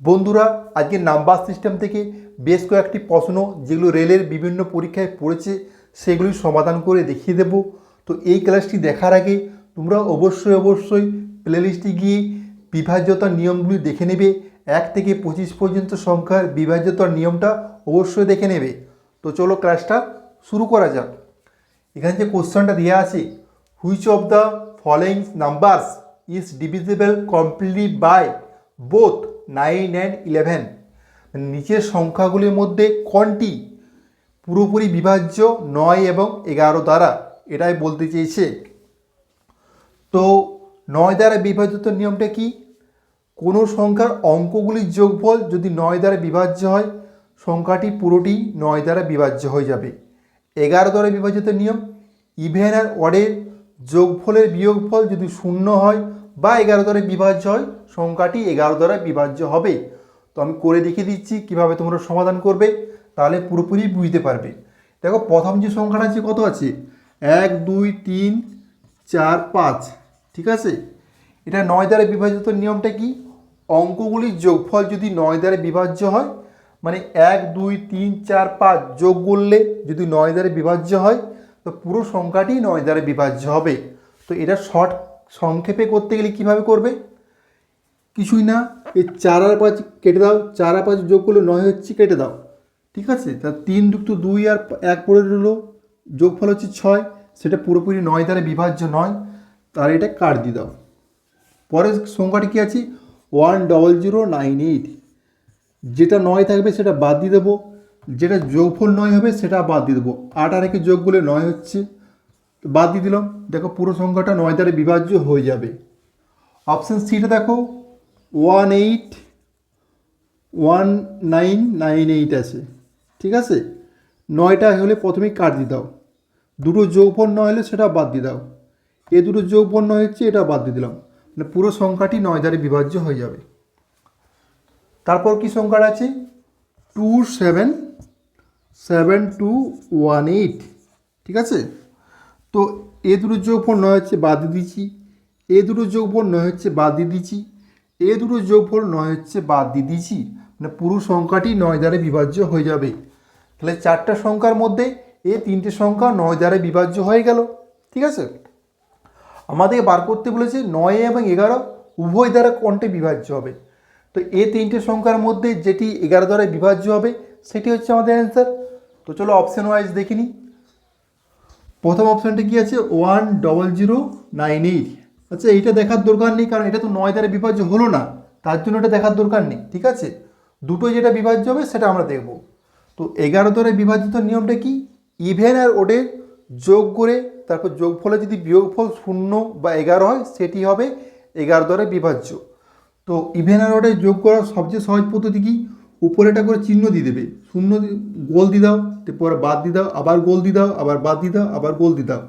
বন্ধুরা, আজকে number system থেকে বেশ কয়েকটি প্রশ্ন, যেগুলো রেলের বিভিন্ন পরীক্ষায় পড়েছে, সেগুলি সমাধান করে দেখিয়ে দেব। তো এই ক্লাসটি দেখার আগে তোমরা অবশ্যই অবশ্যই প্লেলিস্টে গিয়ে বিভাজ্যতার নিয়মগুলি দেখে নেবে। এক থেকে পঁচিশ পর্যন্ত সংখ্যার বিভাজ্যতার নিয়মটা অবশ্যই দেখে নেবে। তো চলো ক্লাসটা শুরু করা যাক। এখানে যে কোশ্চেনটা দেওয়া আছে which of the following numbers is divisible completely by both nine and eleven নিচের সংখ্যাগুলির মধ্যে কোনটি পুরোপুরি বিভাজ্য নয় এবং এগারো দ্বারা? এটাই বলতে চেয়েছে। তো নয় দ্বারা বিভাজিত নিয়মটা কি? কোনো সংখ্যার অঙ্কগুলির যোগফল যদি নয় দ্বারা বিভাজ্য হয়, সংখ্যাটি পুরোটি নয় দ্বারা বিভাজ্য হয়ে যাবে। এগারো দ্বারা বিভাজিত নিয়ম। ইভেন আর অডের যোগফলের বিয়োগফল যদি শূন্য হয় বা এগারো দ্বারা বিভাজ্য হয়, সংখ্যাটি এগারো দ্বারা বিভাজ্য হবে। তো আমি করে দেখিয়ে দিচ্ছি কীভাবে তোমরা সমাধান করবে, তাহলে পুরোপুরি বুঝতে পারবে। দেখো, প্রথম যে সংখ্যাটা আছে কত আছে? এক, দুই, তিন, চার, পাঁচ, ঠিক আছে? এটা নয় দ্বারা বিভাজিত নিয়মটা কি? অঙ্কগুলির যোগফল যদি নয় দ্বারা বিভাজ্য হয় মানে এক, দুই, তিন, চার, পাঁচ যোগ করলে যদি নয় দ্বারা বিভাজ্য হয়, তো পুরো সংখ্যাটি নয় দ্বারা বিভাজ্য হবে। তো এটা শর্ট সংক্ষেপে করতে গেলে কীভাবে করবে? কিছুই না, এই চার আর পাঁচ কেটে দাও, চার আর পাঁচ যোগ করলে নয় হচ্ছে কেটে দাও। ঠিক আছে? তা তিন যুক্ত দুই আর এক পড়ে রইল, যোগফল হচ্ছে ছয়, সেটা পুরোপুরি নয় দ্বারা বিভাজ্য নয় তার এটা কাট দিয়ে দাও। পরের সংখ্যাটি কী আছে? One double zero nine eight. যেটা নয় থাকবে সেটা বাদ দিয়ে দেবো, যেটা যোগফল নয় হবে সেটা বাদ দিয়ে দেবো। আট আর একে যোগ করলে নয় হচ্ছে বাদ দিয়ে দিলাম। দেখো পুরো সংখ্যাটা নয় দ্বারা বিভাজ্য হয়ে যাবে। অপশান সিটা দেখো one eight one nine nine eight আছে। ঠিক আছে? নয়টা হলে প্রথমেই কাট দিয়ে দাও। দুটো যোগফল নয় হলে সেটা বাদ দিয়ে দাও। এ দুটো যোগফল নয় হচ্ছে এটা বাদ দিয়ে দিলাম। মানে পুরো সংখ্যাটি নয় দ্বারা বিভাজ্য হয়ে যাবে। তারপর কি সংখ্যাটা আছে? Two seven seven two one eight ঠিক আছে? তো এ দুটো যোগফল নয় হচ্ছে বাদ দিয়ে দিচ্ছি। এ দুটো যোগফল নয় হচ্ছে বাদ দিয়ে দিচ্ছি। এ দুটো যোগফল নয় হচ্ছে বাদ দিয়ে দিচ্ছি। মানে পুরো সংখ্যাটি নয় দ্বারা বিভাজ্য হয়ে যাবে। তাহলে চারটা সংখ্যার মধ্যে এ তিনটে সংখ্যা নয় দ্বারা বিভাজ্য হয়ে গেল। ঠিক আছে? আমাদের বার করতে বলেছে নয় এবং এগারো উভয় দ্বারা কোনটি বিভাজ্য হবে? তো এ তিনটে সংখ্যার মধ্যে যেটি এগারো দ্বারা বিভাজ্য হবে, সেটি হচ্ছে আমাদের অ্যান্সার তো চলো অপশান ওয়াইজ দেখে নিই। প্রথম অপশানটা কি আছে? One double zero nine eight আচ্ছা এইটা দেখার দরকার নেই, কারণ এটা তো নয় দ্বারা বিভাজ্য হলো না। তার জন্য এটা দেখার দরকার নেই, ঠিক আছে? দুটো যেটা বিভাজ্য হবে, সেটা আমরা দেখব। তো এগারো দ্বারা বিভাজিত নিয়মটা কি? ইভেন আর ওডের যোগ করে, তারপর যোগফলে যদি বিয়োগফল শূন্য বা এগারো হয়, সেটি হবে এগারো দ্বারা বিভাজ্য। তো ইভেন আর ওডে যোগ করার সবচেয়ে সহজ পদ্ধতি কি? উপরে একটা করে চিহ্ন দিয়ে দেবে। শূন্য গোল দিয়ে দাও তারপরে বাদ দিয়ে দাও, আবার গোল দিয়ে দাও, আবার বাদ দিয়ে দাও, আবার গোল দিয়ে দাও।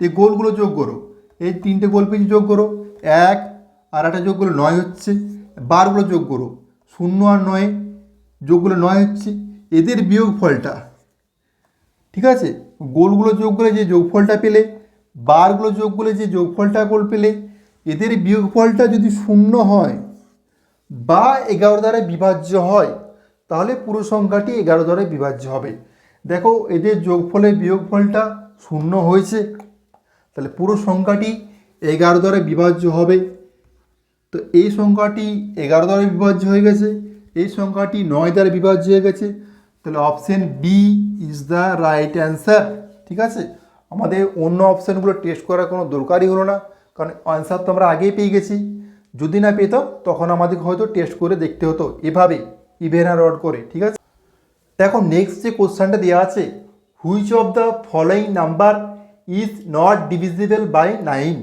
এই গোলগুলো যোগ করো। এই তিনটে গোল পেয়ে যোগ করো। এক আর একটা যোগ করলে নয় হচ্ছে। বারগুলো যোগ করো। শূন্য আর নয় যোগগুলো নয় হচ্ছে। এদের বিয়োগ ফলটা ঠিক আছে? গোলগুলো যোগ করে যে যোগফলটা পেলে, বারগুলো যোগ করে যে যোগফলটা গোল পেলে, এদের বিয়োগফলটা যদি শূন্য হয় বা এগারো দ্বারা বিভাজ্য হয় তাহলে পুরো সংখ্যাটি এগারো দ্বারা বিভাজ্য হবে। দেখো, এদের যোগফলের বিয়োগফলটা শূন্য হয়েছে। তাহলে পুরো সংখ্যাটি এগারো দ্বারা বিভাজ্য হবে। তো এই সংখ্যাটি এগারো দ্বারা বিভাজ্য হয়ে গেছে, এই সংখ্যাটি নয় দ্বারা বিভাজ্য হয়ে গেছে। তাহলে option B is the right answer ঠিক আছে? আমাদের অন্য অপশানগুলো টেস্ট করার কোনো দরকারই হলো না, কারণ অ্যান্সার তো আমরা আগেই পেয়ে গেছি। যদি না পেতাম, তখন আমাদের হয়তো টেস্ট করে দেখতে হতো। এভাবে ইভেন আর অড করে, ঠিক আছে? দেখো নেক্সট যে কোশ্চেনটা দেওয়া আছে which of the following number is not divisible by nine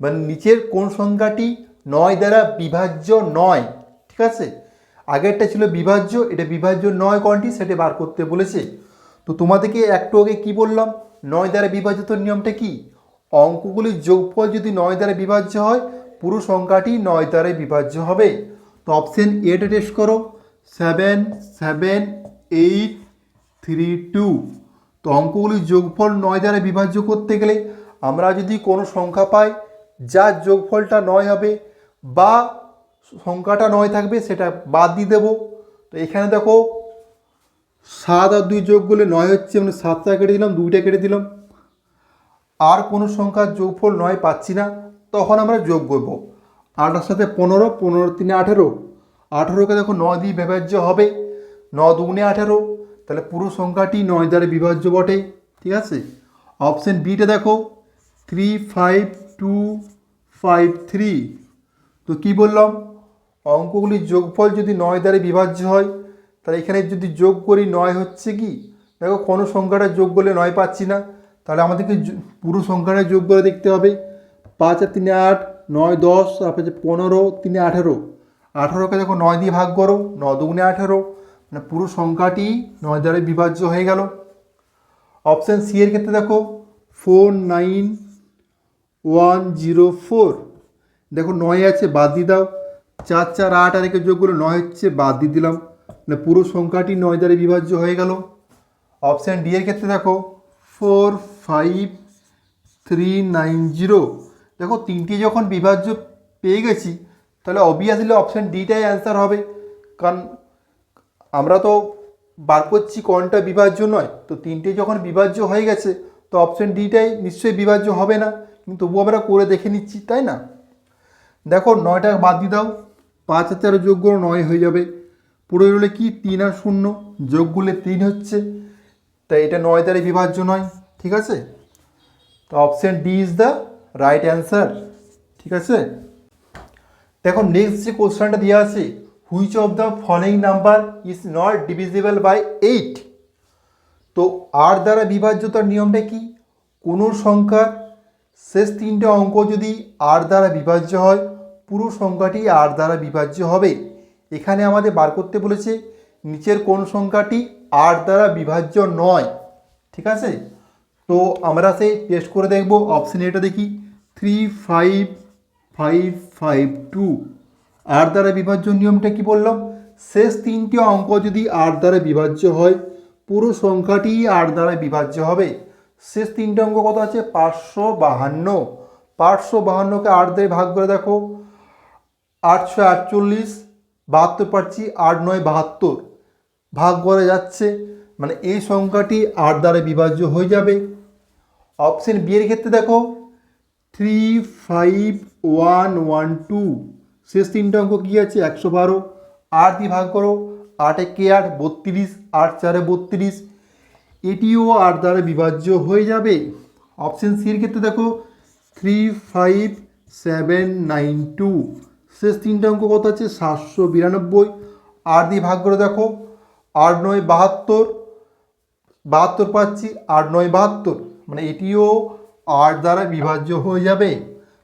মানে নিচের কোন সংখ্যাটি নয় দ্বারা বিভাজ্য নয়, ঠিক আছে? আগেরটা ছিল বিভাজ্য, এটা বিভাজ্য নয় কোনটি সেটা বার করতে বলেছে। তো তোমাদেরকে একটু আগে কি বললাম? নয় দ্বারা বিভাজিত নিয়মটা কি? অঙ্কগুলির যোগফল যদি নয় দ্বারা বিভাজ্য হয়, পুরো সংখ্যাটি নয় দ্বারা বিভাজ্য হবে। তো অপশন এটা টেস্ট করো। Seven seven eight three two তো অঙ্কগুলির যোগফল নয় দ্বারা বিভাজ্য করতে গেলে আমরা যদি কোনো সংখ্যা পাই, যার যোগফলটা নয় হবে বা সংখ্যাটা নয় থাকবে সেটা বাদ দিয়ে দেবো। তো এখানে দেখো, সাত আর দুই যোগ করলে নয় হচ্ছে মানে সাতটা কেটে দিলাম, দুইটা কেটে দিলাম। আর কোনো সংখ্যার যোগফল নয় পাচ্ছি না, তখন আমরা যোগ করব। আটার সাথে পনেরো পনেরো তিনে আঠেরো আঠেরোকে দেখো নয় দিয়ে বিভাজ্য হবে। ন দুগুণে আঠেরো, তাহলে পুরো সংখ্যাটি নয় দ্বারা বিভাজ্য বটে, ঠিক আছে? অপশন বিটা দেখো three five two five three তো কী বললাম? অঙ্কগুলির যোগফল যদি নয় দ্বারা বিভাজ্য হয়, তাহলে এখানে যদি যোগ করি, নয় হচ্ছে কি? দেখো, কোনো সংখ্যাটা যোগ করলে নয় পাচ্ছি না, তাহলে আমাদেরকে পুরো সংখ্যাটা যোগ করে দেখতে হবে। পাঁচ আর তিনে আট, নয় দশ, তারপরে পনেরো, তিনে আঠেরো। আঠেরোকে দেখো নয় দিয়ে ভাগ করো ন দুগুণে আঠেরো মানে পুরো সংখ্যাটি নয় দ্বারা বিভাজ্য হয়ে গেল। অপশান সি এর ক্ষেত্রে দেখো four nine one zero four দেখো নয় আছে, বাদ দিয়ে দাও। চার চার, আট আর একে যোগ করে নয় হচ্ছে, বাদ দিয়ে দিলাম। মানে পুরো সংখ্যাটি নয় দ্বারা বিভাজ্য হয়ে গেল। অপশান ডি এর ক্ষেত্রে দেখো four five three nine zero দেখো তিনটি যখন বিভাজ্য পেয়ে গেছি তাহলে অবভিয়াসলি অপশান ডিটাই অ্যান্সার হবে। কারণ আমরা তো বার করছি কোনটা বিভাজ্য নয়, তো তিনটে যখন বিভাজ্য হয়ে গেছে, তো অপশান ডিটাই নিশ্চয়ই বিভাজ্য হবে না। কিন্তু তবুও আমরা করে দেখে নিচ্ছি, তাই না? দেখো, নয়টা বাদ দিয়ে দাও। পাঁচ হাজার চার যোগ নয় হয়ে যাবে। পুরো রইলে কি? তিন আর শূন্য। যোগ করলে তিন হচ্ছে। তাই এটা নয় দ্বারা বিভাজ্য নয়, ঠিক আছে? তো option D is the right answer ঠিক আছে? দেখো নেক্সট যে কোশ্চেনটা দেওয়া আছে which of the following number is not divisible by eight তো আর দ্বারা বিভাজ্যতার নিয়মটা কি? কোনো সংখ্যার শেষ তিনটে অঙ্ক যদি আর দ্বারা বিভাজ্য হয়, পুরো সংখ্যাটি আর দ্বারা বিভাজ্য হবে। এখানে আমাদের বার করতে বলেছে, নিচের কোন সংখ্যাটি আর দ্বারা বিভাজ্য নয়। ঠিক আছে? তো আমরা সেই টেস্ট করে দেখব অপশন এটা দেখি। Three five five five two আর দ্বারা বিভাজ্য নিয়মটা কি বললাম শেষ তিনটি অঙ্ক যদি আর দ্বারা বিভাজ্য হয়, পুরো সংখ্যাটি আর দ্বারা বিভাজ্য হবে। শেষ তিনটে অঙ্ক কত আছে? পাঁচশো বাহান্ন। পাঁচশো বাহান্নকে আট দিয়ে ভাগ করে দেখো। আটশো আটচল্লিশ, বাহাত্তর পাচ্ছি, আট নয় বাহাত্তর। ভাগ করে যাচ্ছে মানে এই সংখ্যাটি আট দ্বারা বিভাজ্য হয়ে যাবে। অপশন বি এর ক্ষেত্রে দেখো three five one one two শেষ তিনটে অঙ্ক কী আছে? একশো বারো। আট দিয়ে ভাগ করো, আট কে আট? বত্রিশ। আট চারে বত্রিশ। এটিও আট দ্বারা বিভাজ্য হয়ে যাবে। অপশন সির ক্ষেত্রে দেখো three five seven nine two শেষ তিনটে অঙ্ক কত আছে? সাতশো বিরানব্বই। আট দিয়ে ভাগ করে দেখো, আট নয় বাহাত্তর। বাহাত্তর পাচ্ছি, আট নয় বাহাত্তর। মানে এটিও আট দ্বারা বিভাজ্য হয়ে যাবে।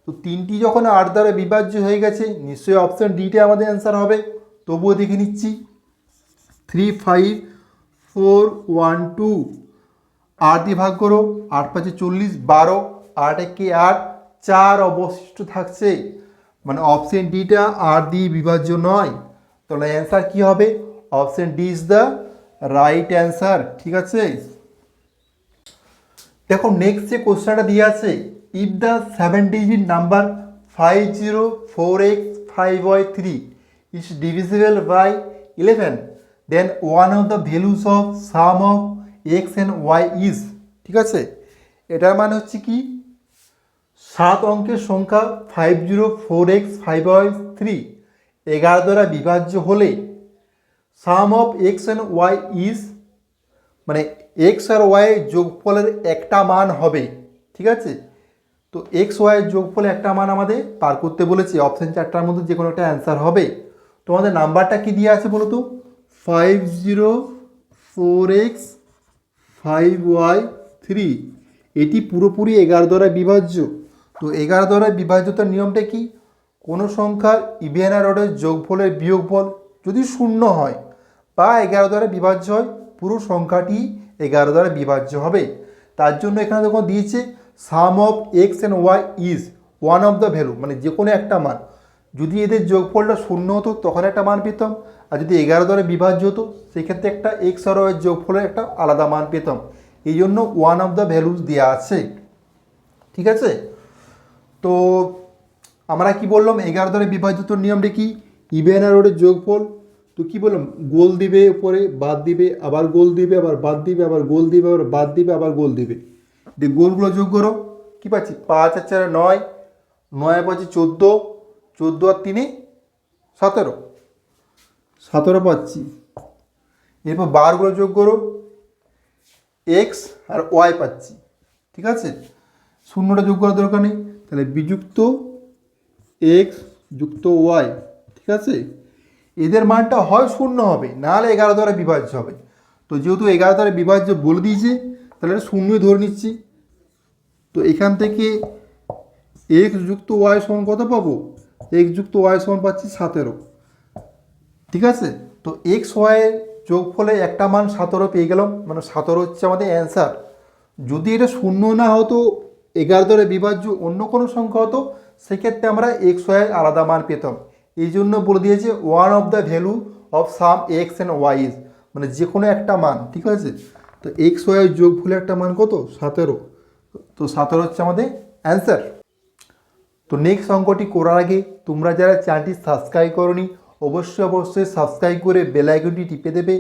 তো তিনটি যখন আট দ্বারা বিভাজ্য হয়ে গেছে, নিশ্চয়ই অপশান ডিতে আমাদের অ্যান্সার হবে। তবুও দেখে নিচ্ছি। Three five four one two আট দিয়ে ভাগ করো। আট পাঁচে চল্লিশ, বারো। আট একে আট চার অবশিষ্ট থাকছে। মানে অপশন ডিটা আর দিয়ে বিভাজ্য নয়। তাহলে অ্যান্সার কী হবে? Option D is the right answer ঠিক আছে? দেখো নেক্সট যে কোশ্চেনটা দিয়ে আছে if the seven digit number five zero four X five Y three is divisible by eleven then one of the values of sum of X and Y is ঠিক আছে? এটার মানে হচ্ছে কি? সাত অঙ্কের সংখ্যা five zero four X five Y three এগারো দ্বারা বিভাজ্য হলে sum of X and Y is মানে এক্স আর ওয়াই যোগফলের একটা মান হবে, ঠিক আছে? তো এক্স ওয়াই যোগফলে একটা মান আমাদের পার করতে বলেছে অপশান চারটার মধ্যে যে কোনো একটা অ্যান্সার হবে। তোমাদের নাম্বারটা কি দিয়ে আছে বলো তো five zero four X five Y three এটি পুরোপুরি এগারো দ্বারা বিভাজ্য। তো এগারো দ্বারা বিভাজ্যতার নিয়মটা কি? কোনো সংখ্যার ইভেন আর অর্ডার যোগফলের বিয়োগফল যদি শূন্য হয় বা এগারো দ্বারা বিভাজ্য হয়, পুরো সংখ্যাটি এগারো দ্বারা বিভাজ্য হবে। তার জন্য এখানে দেখো দিয়েছে sum of X and Y is one of the value মানে যে কোনো একটা মান। যদি এদের যোগফলটা শূন্য হতো, তখন একটা মান পেতাম। আর যদি এগারো দ্বারা বিভাজ্য হতো, সেক্ষেত্রে একটা এক্স আর ওয়াই যোগফলের একটা আলাদা মান পেতাম। এই জন্য ওয়ান অফ দ্য ভ্যালুস দেওয়া আছে। ঠিক আছে? তো আমরা কি বললাম? এগারো দ্বারা বিভাজিত নিয়মটা কি? ইভেন আর ওর যোগফল তো কী বললাম? গোল দিবে উপরে, বাদ দিবে, আবার গোল দিবে, আবার বাদ দিবে, আবার গোল দিবে, আবার বাদ দিবে, আবার গোল দিবে। দিয়ে গোলগুলো যোগ করো। কী পাচ্ছি? পাঁচ আর চারে নয় নয় পাচ্ছি চোদ্দ চোদ্দ আর তিনে সতেরো। সতেরো পাচ্ছি। এরপর বারগুলো যোগ করো। এক্স আর ওয়াই পাচ্ছি। ঠিক আছে? শূন্যটা যোগ করার দরকার নেই। তাহলে বিযুক্ত এক্স যুক্ত ওয়াই ঠিক আছে? এদের মানটা হয় শূন্য হবে, নাহলে এগারো দ্বারা বিভাজ্য হবে। তো যেহেতু এগারো দ্বারা বিভাজ্য বলে দিয়েছে, তাহলে এটা শূন্যই ধরে নিচ্ছি। তো এখান থেকে এক্স যুক্ত ওয়াই সমান কত পাবো? এক্স যুক্ত ওয়াই সমান পাচ্ছি সতেরো। ঠিক আছে? তো এক্স ওয়াইয়ের যোগফলে একটা মান সতেরো পেয়ে গেলাম মানে সতেরো হচ্ছে আমাদের অ্যান্সার যদি এটা শূন্য না হতো, এগারো দ্বারা বিভাজ্য অন্য কোনো সংখ্যা হতো, সেক্ষেত্রে আমরা এক্স ওয়াই আলাদা মান পেতাম। এই জন্য বলে দিয়েছে one of the value of sum X and Y মানে যে কোনো একটা মান, ঠিক আছে? তো এক্স ওয়াই যোগফলে একটা মান কত? সতেরো। তো সতেরো হচ্ছে আমাদের অ্যান্সার তো নেক্সট অঙ্কটি করার আগে তোমরা যারা চ্যানেলটি সাবস্ক্রাইব করনি, অবশ্যই অবশ্যই সাবস্ক্রাইব করে বেল আইকনটি টিপে দেবে।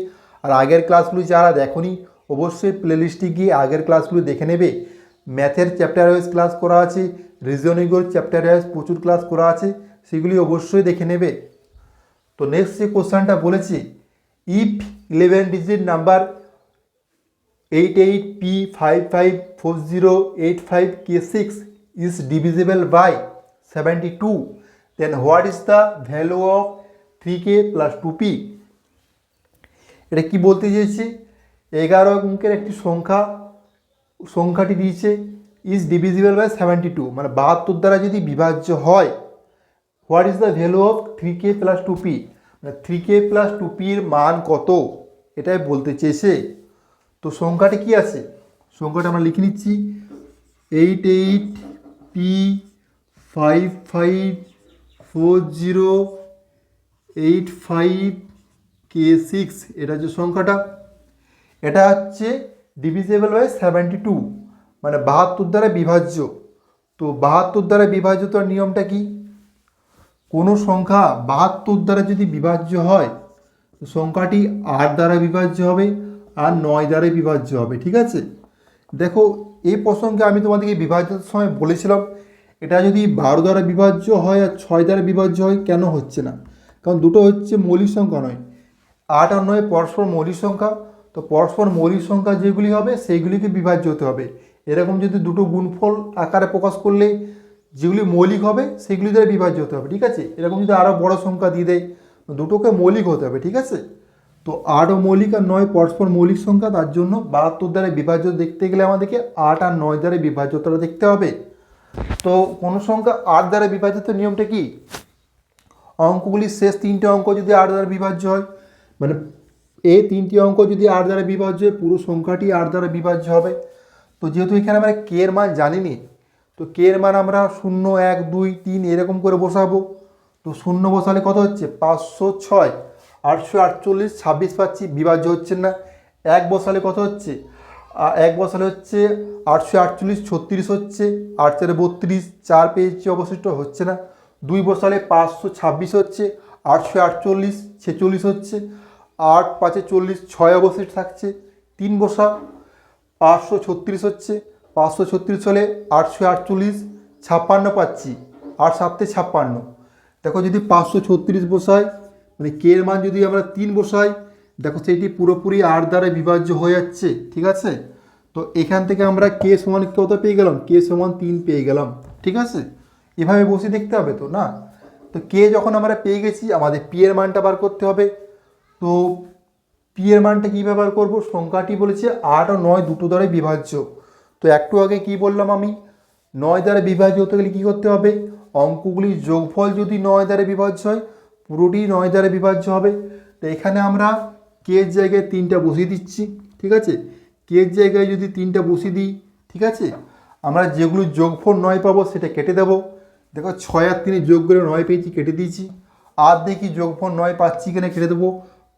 আর আগের ক্লাসগুলো যারা দেখনি, অবশ্যই প্লেলিস্টে গিয়ে আগের ক্লাসগুলো দেখে নেবে। ম্যাথের চ্যাপ্টার ওয়াইজ ক্লাস করা আছে রিজনিংয়ের চ্যাপ্টার ওয়াইজ প্রচুর ক্লাস করা আছে। সেগুলি অবশ্যই দেখে নেবে। তো নেক্সট যে কোশ্চেনটা বলেছি if eleven digit number eight eight P five five four zero eight five K six is two then 72 then the is the value of 3k plus 2p এটা কি বলতে চেয়েছি এগারো অঙ্কের একটি সংখ্যা, সংখ্যাটি দিয়েছে is divisible by seventy two মানে বাহাত্তর দ্বারা যদি বিভাজ্য হয় what is the value of three K plus two P মানে থ্রি কে প্লাস টু পির মান কত? এটাই বলতে চেয়েছে। তো সংখ্যাটা কি আছে? সংখ্যাটা আমরা লিখে নিচ্ছি। Eight eight P five five four zero eight five K six এটা হচ্ছে সংখ্যাটা। এটা হচ্ছে ডিভিজেবল বাই সেভেন্টি টু মানে বাহাত্তর দ্বারা বিভাজ্য। তো বাহাত্তর দ্বারা বিভাজ্যতার নিয়মটা কি? কোনো সংখ্যা বাহাত্তর দ্বারা যদি বিভাজ্য হয়, তো সংখ্যাটি আট দ্বারা বিভাজ্য হবে আর নয় দ্বারা বিভাজ্য হবে, ঠিক আছে? দেখো এই প্রসঙ্গে আমি তোমাদেরকে বিভাজ্যের সময় বলেছিলাম, এটা যদি বারো দ্বারা বিভাজ্য হয় আর ছয় দ্বারা বিভাজ্য হয়, কেন হচ্ছে না? কারণ দুটো হচ্ছে মৌলিক সংখ্যা নয়। আট আর নয় পরস্পর মৌলিক সংখ্যা, তো পরস্পর মৌলিক সংখ্যা যেগুলি হবে, সেইগুলিকে বিভাজ্য হতে হবে। এরকম যদি দুটো গুণফল আকারে প্রকাশ করলে যেগুলি মৌলিক হবে, সেগুলি দ্বারা বিভাজ্য হতে হবে, ঠিক আছে? এরকম যদি আরও বড় সংখ্যা দিয়ে দেয় দুটোকে মৌলিক হতে হবে, ঠিক আছে? তো আটও মৌলিক আর নয় পরস্পর মৌলিক সংখ্যা, তার জন্য বাহাত্তর দ্বারা বিভাজ্য দেখতে গেলে আমাদেরকে আট আর নয় দ্বারা বিভাজ্যতাটা দেখতে হবে। তো কোনো সংখ্যা আট দ্বারা বিভাজ্যতার নিয়মটা কি? অঙ্কগুলির শেষ তিনটে অঙ্ক যদি আট দ্বারা বিভাজ্য হয় মানে এই তিনটি অঙ্ক যদি আট দ্বারা বিভাজ্য হয়, পুরো সংখ্যাটি আট দ্বারা বিভাজ্য হবে। তো যেহেতু এখানে আমরা কে এর মান জানিনি তো কে এর মান আমরা শূন্য, এক, দুই, তিন এরকম করে বসাবো? তো শূন্য বসালে কত হচ্ছে? পাঁচশো ছয়। আটশো আটচল্লিশ, ছাব্বিশ পাচ্ছি, বিভাজ্য হচ্ছে না। এক বসালে কত হচ্ছে? এক বসালে হচ্ছে আটশো আটচল্লিশ, ছত্রিশ হচ্ছে, আট চারে বত্রিশ, চার পেয়েছি অবশিষ্ট, হচ্ছে না। দুই বসালে পাঁচশো ছাব্বিশ হচ্ছে, আটশো আটচল্লিশ, ছেচল্লিশ হচ্ছে, আট পাঁচে চল্লিশ, ছয় অবশিষ্ট থাকছে, তিন বসা, পাঁচশো ছত্রিশ হচ্ছে পাঁচশো ছত্রিশ হলে আটশো আটচল্লিশ, ছাপ্পান্ন পাচ্ছি আট সাতে ছাপ্পান্ন। দেখো যদি পাঁচশো ছত্রিশ বসাই মানে কে এর মান যদি আমরা তিন বসাই, দেখো সেইটি পুরোপুরি আট দ্বারা বিভাজ্য হয়ে যাচ্ছে, ঠিক আছে? তো এখান থেকে আমরা কে সমান কত পেয়ে গেলাম? কে সমান তিন পেয়ে গেলাম, ঠিক আছে? এভাবে বসে দেখতে হবে তো, না? তো কে যখন আমরা পেয়ে গেছি, আমাদের পি এর মানটা বার করতে হবে। তো পি এর মানটা কী ব্যবহার করব? সংখ্যাটি বলেছে আট ও নয় দুটো দ্বারা বিভাজ্য। তো একটু আগে কি বললাম আমি? নয় দ্বারা বিভাজ্য হতে গেলে কী করতে হবে? অঙ্কগুলির যোগফল যদি নয় দ্বারা বিভাজ্য হয়, পুরোটি নয় দ্বারা বিভাজ্য হবে। তো এখানে আমরা কে এর জায়গায় তিনটা বসিয়ে দিচ্ছি, ঠিক আছে? কে এর জায়গায় যদি তিনটা বসিয়ে দিই, ঠিক আছে? আমরা যেগুলো যোগফল নয় পাবো সেটা কেটে দেবো। দেখো, ছয় আর তিনে যোগ করে নয় পেয়েছি, কেটে দিয়েছি। আর দেখি যোগফল নয় পাচ্ছি কিনা কেটে দেবো।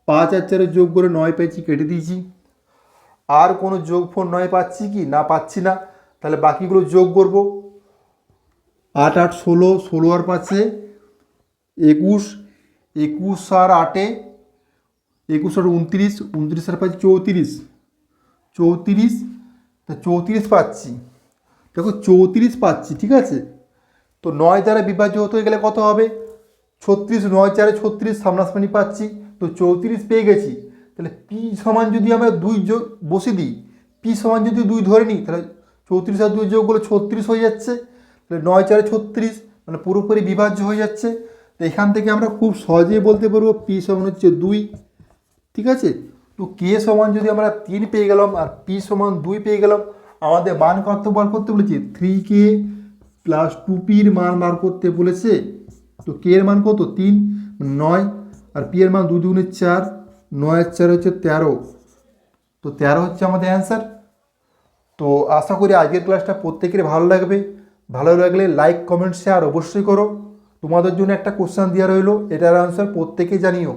পাঁচ আর চারে যোগ করে নয় পেয়েছি, কেটে দিয়েছি। আর কোনো যোগফল নয়, পাচ্ছি কি? না, পাচ্ছি না। তাহলে বাকিগুলো যোগ করব। আট আট, ষোলো ষোলো আর পাচ্ছে একুশ একুশ আর আটে। একুশ আর উনত্রিশ উনত্রিশ আর পাচ্ছি চৌত্রিশ। চৌত্রিশ, তা চৌত্রিশ পাচ্ছি। দেখো, চৌত্রিশ পাচ্ছি, ঠিক আছে? তো নয় দ্বারা বিভাজ্য হতে গেলে কত হবে? ছত্রিশ নয় চারে ছত্রিশ, সামনাসামনি পাচ্ছি। তো চৌত্রিশ পেয়ে গেছি। তাহলে পি সমান যদি আমরা দুই যোগ বসে দিই পি সমান যদি দুই ধরে নিই, তাহলে চৌত্রিশ আর দুই যোগ ছত্রিশ হয়ে যাচ্ছে। তাহলে নয় চারে ছত্রিশ মানে পুরোপুরি বিভাজ্য হয়ে যাচ্ছে। তো এখান থেকে আমরা খুব সহজেই বলতে পারব পি সমান হচ্ছে দুই। ঠিক আছে? তো কে সমান যদি আমরা তিন পেয়ে গেলাম আর পি সমান দুই পেয়ে গেলাম, আমাদের মান কত বার করতে বলেছে? থ্রি কে প্লাস টু পির মান বার করতে বলেছে। তো কে এর মান কত? তিন, নয়। আর পি এর মান দুই দুগুণে চার। নয় চার হচ্ছে তেরো। তো তেরো হচ্ছে আমাদের অ্যান্সার তো আশা করি আজকের ক্লাসটা প্রত্যেকের ভালো লাগবে। ভালো লাগলে লাইক কমেন্ট শেয়ার অবশ্যই করো। তোমাদের জন্য একটা কোশ্চেন দেওয়া রইল, এটার আনসার প্রত্যেকে জানিও।